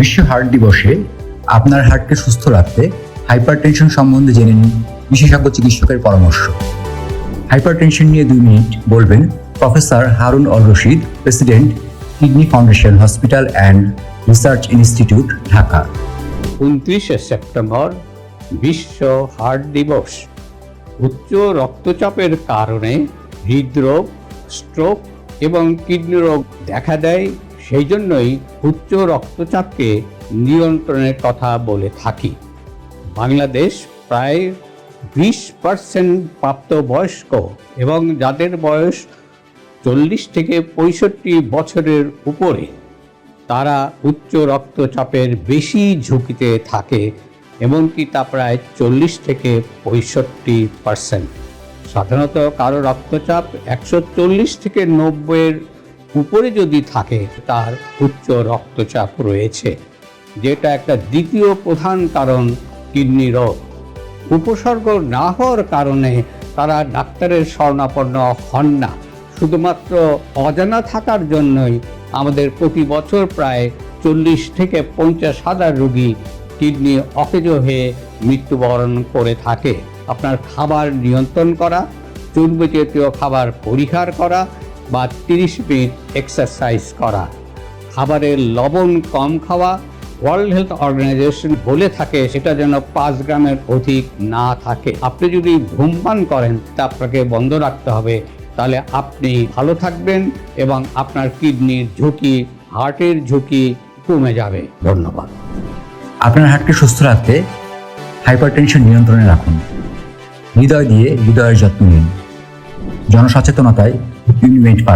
বিশ্ব হার্ট দিবসে আপনার হার্টকে সুস্থ রাখতে হাইপারটেনশন সম্বন্ধে জেনে নিন বিশেষজ্ঞ চিকিৎসকের পরামর্শ। হাইপারটেনশন নিয়ে দুই মিনিট বলবেন professor Harun Al Rashid, president, kidney foundation hospital and research institute, Dhaka. উনত্রিশে সেপ্টেম্বর বিশ্ব হার্ট দিবস। উচ্চ রক্তচাপের কারণে হৃদরোগ, স্ট্রোক এবং কিডনি রোগ দেখা দেয় সেই জন্যই উচ্চ রক্তচাপকে নিয়ন্ত্রণের কথা বলে থাকি। বাংলাদেশ প্রায় বিশ পার্সেন্ট প্রাপ্তবয়স্ক এবং যাদের বয়স চল্লিশ থেকে পঁয়ষট্টি বছরের উপরে, তারা উচ্চ রক্তচাপের বেশি ঝুঁকিতে থাকে এমনকি তা প্রায় চল্লিশ থেকে পঁয়ষট্টি পার্সেন্ট সাধারণত কারও রক্তচাপ একশো চল্লিশ থেকে নব্বইয়ের উপরে যদি থাকে, তার উচ্চ রক্তচাপ রয়েছে, যেটা একটা দ্বিতীয় প্রধান কারণ কিডনি রোগ। উপসর্গ না হওয়ার কারণে তারা ডাক্তারের শরণাপন্ন হন না। শুধুমাত্র অজানা থাকার জন্যই আমাদের প্রতি বছর প্রায় চল্লিশ থেকে পঞ্চাশ হাজার রোগী কিডনি অকেজ হয়ে মৃত্যুবরণ করে থাকে। আপনার খাবার নিয়ন্ত্রণ করা চর্বি জাতীয় খাবার পরিহার করা বা তিরিশ মিনিট এক্সারসাইজ করা। খাবারের লবণ কম খাওয়া ওয়ার্ল্ড হেলথ অর্গানাইজেশন বলে থাকে সেটা যেন পাঁচ গ্রামের অধিক না থাকে। আপনি যদি ধূমপান করেন, তা আপনাকে বন্ধ রাখতে হবে। তাহলে আপনি ভালো থাকবেন এবং আপনার কিডনির ঝুঁকি, হার্টের ঝুঁকি কমে যাবে। ধন্যবাদ। আপনার হার্টকে সুস্থ রাখতে হাইপারটেনশন নিয়ন্ত্রণে রাখুন। হৃদয় দিয়ে হৃদয়ের যত্ন নিন। জনসচেতনতায় Ünlü Menç